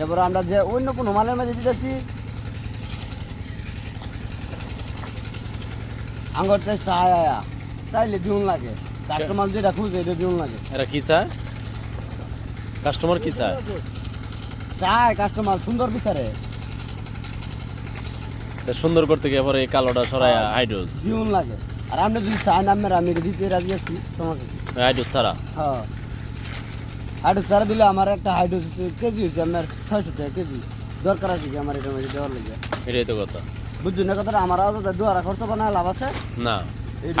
এরপরে আমরা যে অন্য কোনো মালের মাঝে দিতেছি আঙ্গরটাই চায় আয়া চাইলে দিউন লাগে। কাস্টমার যেটা খুঁজে এটা দিউন লাগে। এরা কি চায়? কাস্টমার কি চায়? চায় কাস্টমার সুন্দর বিচারে। সুন্দর করতে গিয়ে পরে এই কালোটা সরাইয়া হাইড্রোজ দিউন লাগে। আর আপনি যদি চায় নামের আমি দিতে রাজি আছি সমস্যা কি? হাইড্রোজ ছাড়া? হ্যাঁ। হাইড্রোস ছাড়া দিলে আমার একটা হাইড্রোস কেজি হচ্ছে আপনার ছয়শো টাকা কেজি। দরকার আছে কি আমার মধ্যে দেওয়ার লাগে? এটাই তো কথা। বুঝছেন না কথাটা? আমার আলাদা দুয়ারা খরচ বানা লাভ আছে? না।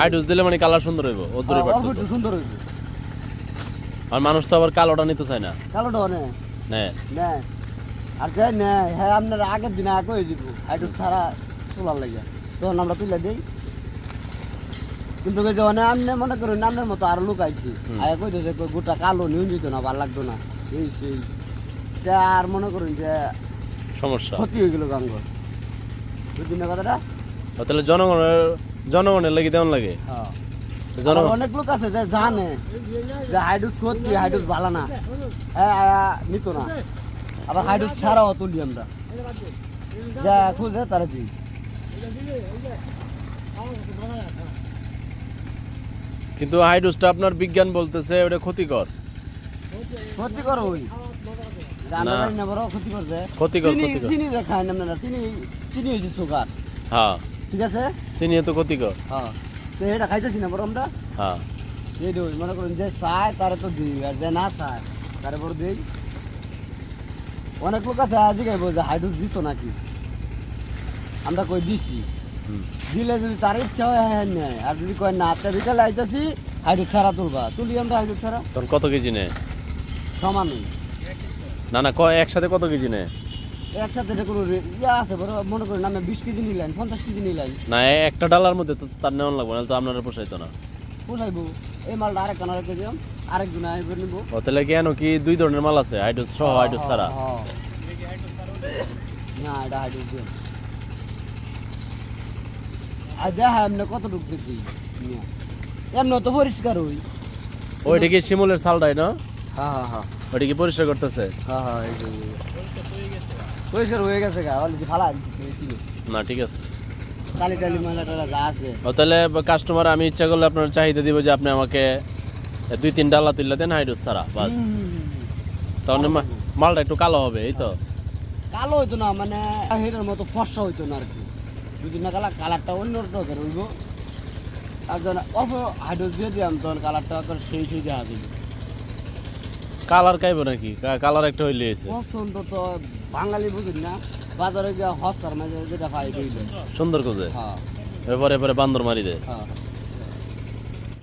হাইড্রোজ দিলে মানে কালার সুন্দর হইব পারতো সুন্দর হয়েছে আর মানুষ তো আবার কালোটা নিতে চায় না। কালোটা নে। হ্যাঁ নেয় আর যাই হ্যাঁ আপনার আগের দিনে আগে দিব? হাইড্রোস ছাড়া তোলার লাগে। তখন আমরা তুলে দিই। কিন্তু যে মানে আপনি মনে করেন আপনার মতো আর লোক আইছি। কইতেছে কই গোটা কালো নিয়ে যেত না ভালো লাগতো না। এই সেই। আর মনে করেন যে সমস্যা। ক্ষতি হয়ে গেল গাঙ্গ। বুঝলেন কথাটা? তাহলে জনগণের জনগণের লাগি তেমন লাগে? হ্যাঁ। অনেক লোক আছে যে জানে যে হাইডুস ক্ষতি হাইডুস ভালো না। হ্যাঁ আয়া নিত না। আবার হাইডুস ছাড়াও তুলি আমরা। যা খুঁজে তারা দিই। কিন্তু হাইড্রোজটা আপনার বিজ্ঞান বলতেছে ওটা ক্ষতিকর। ক্ষতি করো ওই ক্ষতিকর, চিনি ক্ষতিকর। যে খায় না আপনারা চিনি চিনি হয়েছে সুগার হ্যাঁ। ঠিক আছে? চিনিয়ে তো ক্ষতিকর। হ্যাঁ। তো এটা খাইতেছি না বড় আমরা। হ্যাঁ। এই দই মনে করেন যে চায় তারে তো দিই আর যে না চায় তারে বড় দিই। অনেক লোক আছে আজকে যে হাইড্রোস দিত নাকি? আমরা কই দিছি। দিলে যদি তার ইচ্ছা হয় হ্যাঁ নেয় আর যদি কয় না তা বিকালে আইতেছি হাইড্রোস ছাড়া তুলবা। তুলি আমরা হাইড্রোস ছাড়া। তখন কত কেজি নেয়? সমানই না না কয় একসাথে কত কেজি নেয়? একসাথে এটা কোনো ইয়া আছে বড় মনে করেন আমি বিশ কেজি নিলেন পঞ্চাশ কেজি নিলেন না একটা ডালার মধ্যে তো তার নেওয়ান লাগবে না তো আপনারা পোষাইতো না। পোষাইবো। এই মালটা আরেক কানারে কেজি আরেক দিন আইবে নিবো। ও তাহলে কেন কি দুই ধরনের মাল আছে হাইড্রোজ সহ হাইড্রোজ ছাড়া? হ্যাঁ, না এটা হাইড্রোস আর দেখা এমনি কতটুকু দেখি এমনি তো পরিষ্কার হই ওইটা কি শিমুলের সালটাই না? হ্যাঁ হ্যাঁ হ্যাঁ। ওইটা কি পরিষ্কার করতেছে? হ্যাঁ হ্যাঁ। পরিষ্কার হয়ে গেছে গা অলরেডি ফালা না ঠিক আছে। কালি টালি ময়লা টয়লা যা আছে। ও তাহলে কাস্টমার আমি ইচ্ছা করলে আপনার চাহিদা দিব যে আপনি আমাকে দুই তিন ডালা তুললে দেন হাইড্রোজ ছাড়া বাস। তাহলে মালটা একটু কালো হবে এই তো। কালো হইতো না মানে হেটার মতো ফর্সা হইতো না আর কি। যদি না কালার কালারটা অন্য রকমের হইব। আর যখন অফ হাইড্রোজ দিয়ে দিলাম তখন কালারটা তোর সেই সেই দেওয়া দিল কালার খাইব নাকি? কালার একটা হইলে এসে পছন্দ তো বাঙালি বুঝুন না বাজারে যা হস্তার মাঝে যেটা পাই সুন্দর কোজে হ্যাঁ। এবারে এবারে বান্দর মারি দেয়। হ্যাঁ।